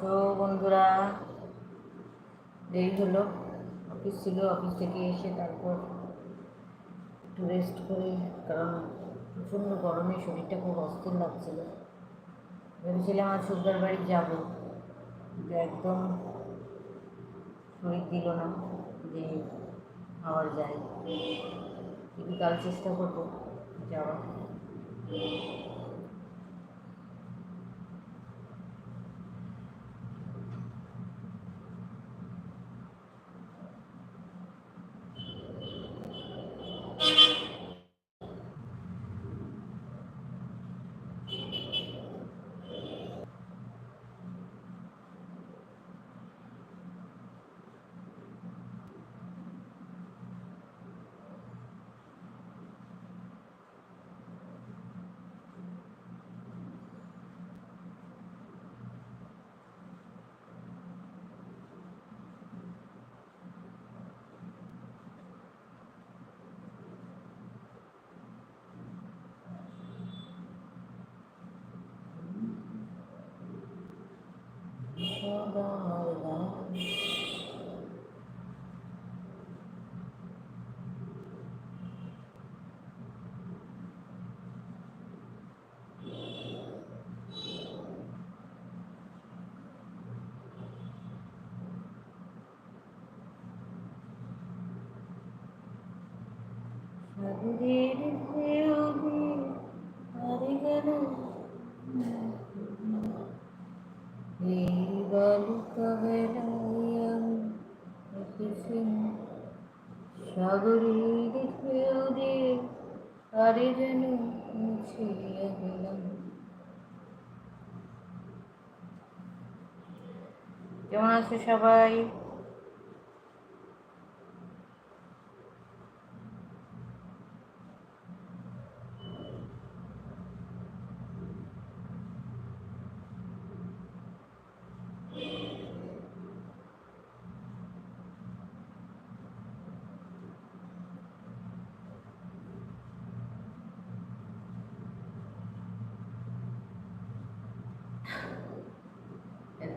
আছো বন্ধুরা, দেরি হলো। অফিস ছিল, অফিস থেকে এসে তারপর একটু রেস্ট করে, কারণ প্রচণ্ড গরমে শরীরটা খুব অস্থির লাগছিল। ভেবেছিলাম আর সুগার বাড়ি যাব একদম শরীর দিল না, যে আবার যাই কিন্তু কাল চেষ্টা করব যাওয়ার। সাগরের ঢেউ দিয়ে হারে গেল এই বালুকা বেলায় আমি এসেছি সাগরের ঢেউ দিয়ে হারে যেন মুছে গেলাম কেমন আছে সবাই?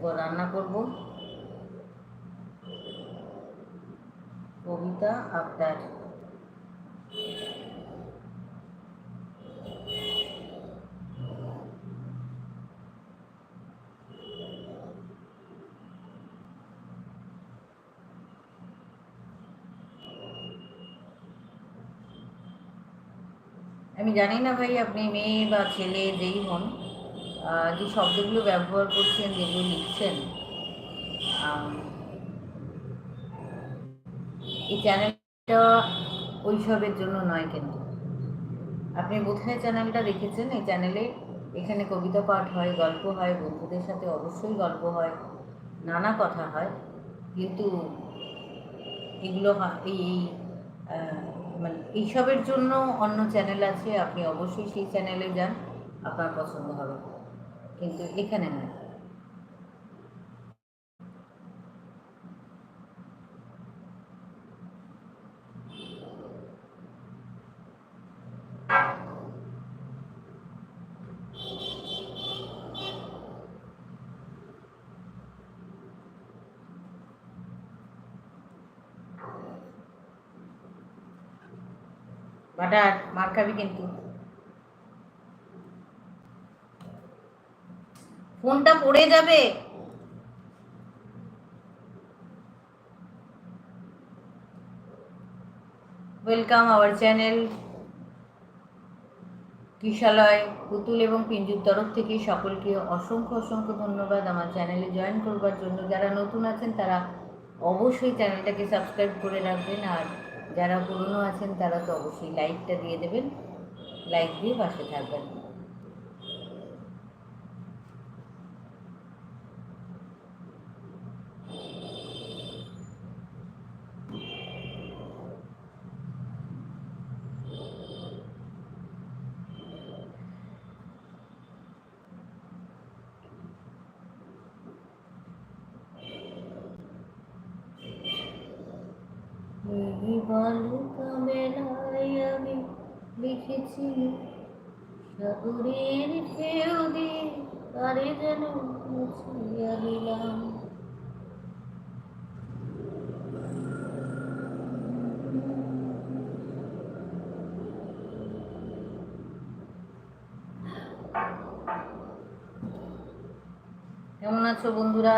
রান্না করব। কবিতা আবদার। আমি জানি না ভাই আপনি মেয়ে বা ছেলে যেই হন যে শব্দগুলো ব্যবহার করছেন, যেগুলো লিখছেন এই চ্যানেলটা ওইসবের জন্য নয় কিন্তু। আপনি বোধহয় চ্যানেলটা দেখেছেন? এই চ্যানেলে এখানে কবিতা পাঠ হয়, গল্প হয়, বন্ধুদের সাথে অবশ্যই গল্প হয়, নানা কথা হয়, কিন্তু এগুলো এই মানে এইসবের জন্য অন্য চ্যানেল আছে, আপনি অবশ্যই সেই চ্যানেলে যান, আপনার পছন্দ হবে। কিন্তু এখানে নয় বাটার মার খাবি কিন্তু ফোনটা পড়ে যাবে। ওয়েলকাম আওয়ার চ্যানেল কিশালয় পুতুল এবং পিঞ্জুর তরফ থেকে সকলকে অসংখ্য অসংখ্য ধন্যবাদ আমার চ্যানেলে জয়েন করবার জন্য। যারা নতুন আছেন, তারা অবশ্যই চ্যানেলটাকে সাবস্ক্রাইব করে রাখবেন। আর যারা পুরনো আছেন, তারা তো অবশ্যই লাইকটা দিয়ে দেবেন। লাইক দিয়ে পাশে থাকবেন এই বালুকা বেলায় আমি লিখেছি সাগরের ঢেউ দিয়ে তারে যেন মুছিয়া দিলাম। কেমন আছো বন্ধুরা?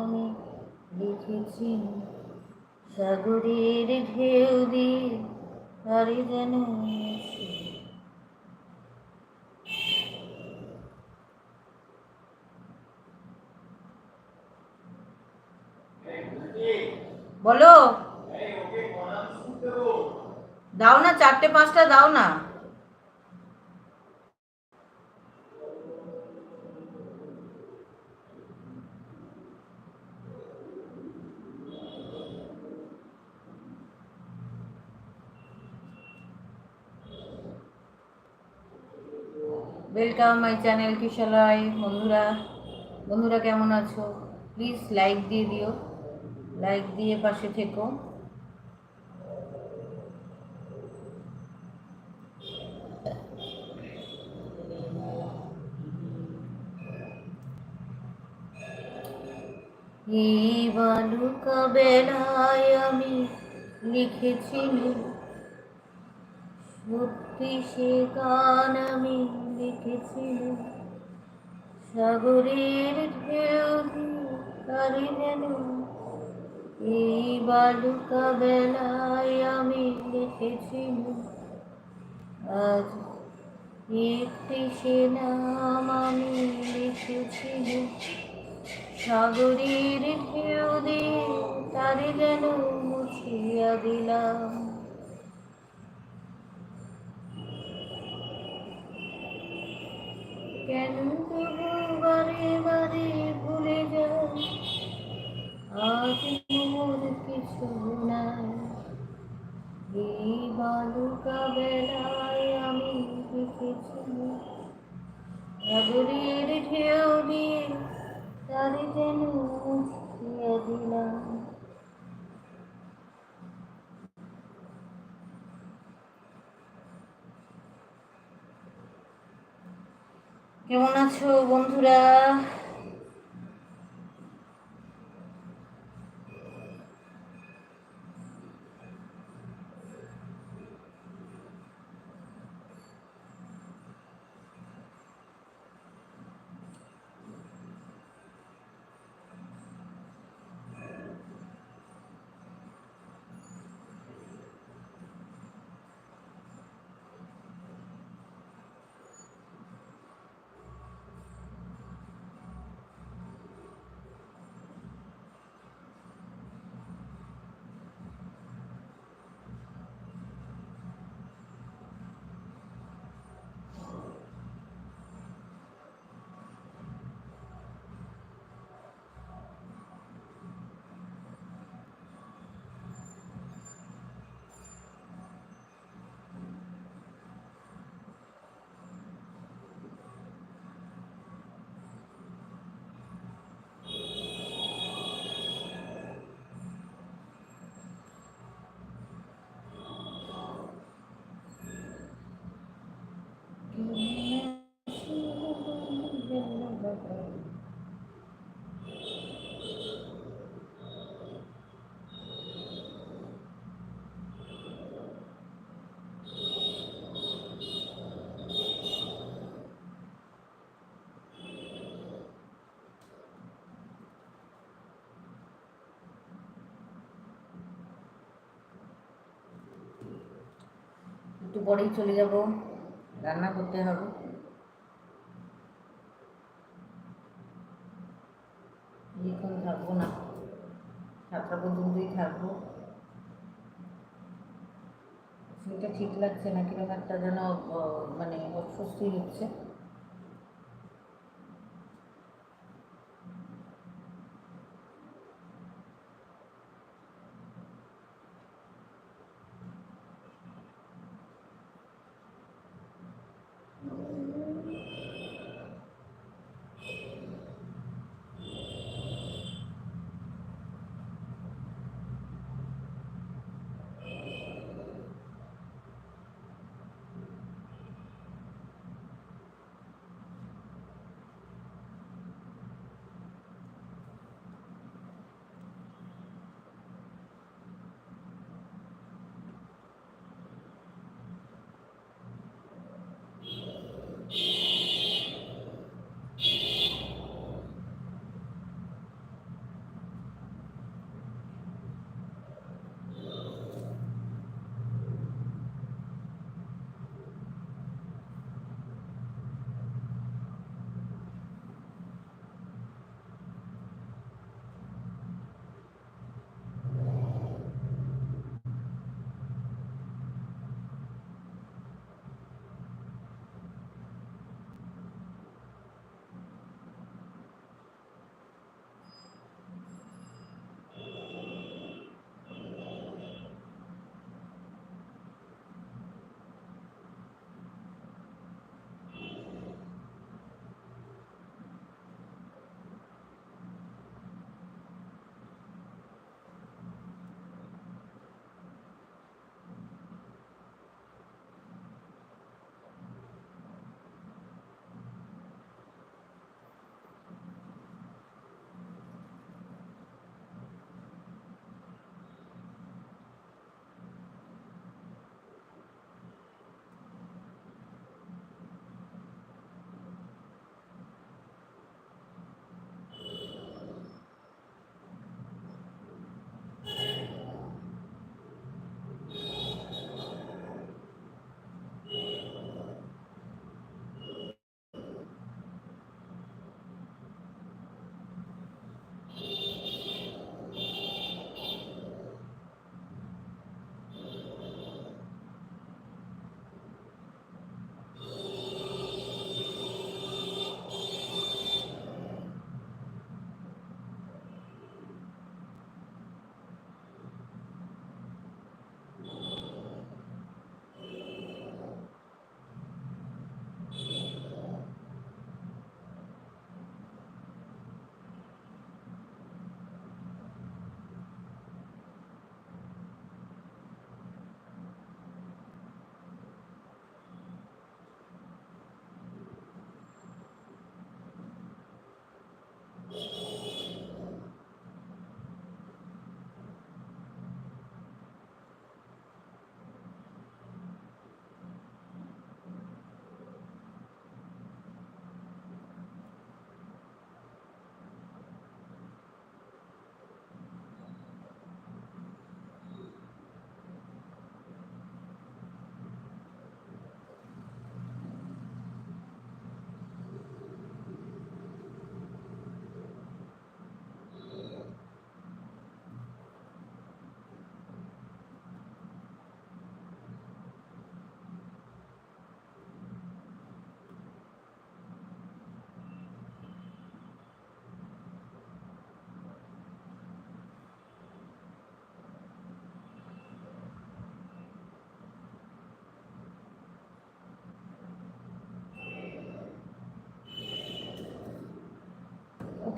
আমি লিখেছি। সাগরের ঢেউ দিয়ে বলো। দাও না চারটে পাঁচটা দাও না। ওয়েলকাম মাই চ্যানেল কিশালয় বন্ধুরা বন্ধুরা কেমন আছো? প্লিজ লাইক দিয়ে দিও। লাইক দিয়ে পাশে থেকো। এই বালুকা বেলায় আমি লিখেছিলাম সত্যি সে গান আমি লিখেছিলাম সাগরের ঢেউ তারে যেন এই বালুকা বেলায় আমি লিখেছিলাম আজ একটি সে নাম আমি লিখেছিলাম সাগরের ঢেউ দিয়ে তারে যেন মুছিয়া দিলাম। আজ মোর কিছু নাই এই বালুকা বেলায় আমি লিখেছি সাগরের ঢেউ দিয়ে তারে যেন মুছিয়া দিলাম কেমন আছো বন্ধুরা? পরেই চলে যাব। রান্না করতে হবে। বেশিক্ষণ থাকব না। সাতটা পর্যন্তই থাকব। সেটা ঠিক লাগছে না, কীরকম একটা যেন মানে অস্বস্তি হচ্ছে।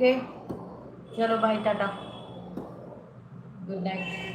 ओके? चलो बाय टाटा। Good night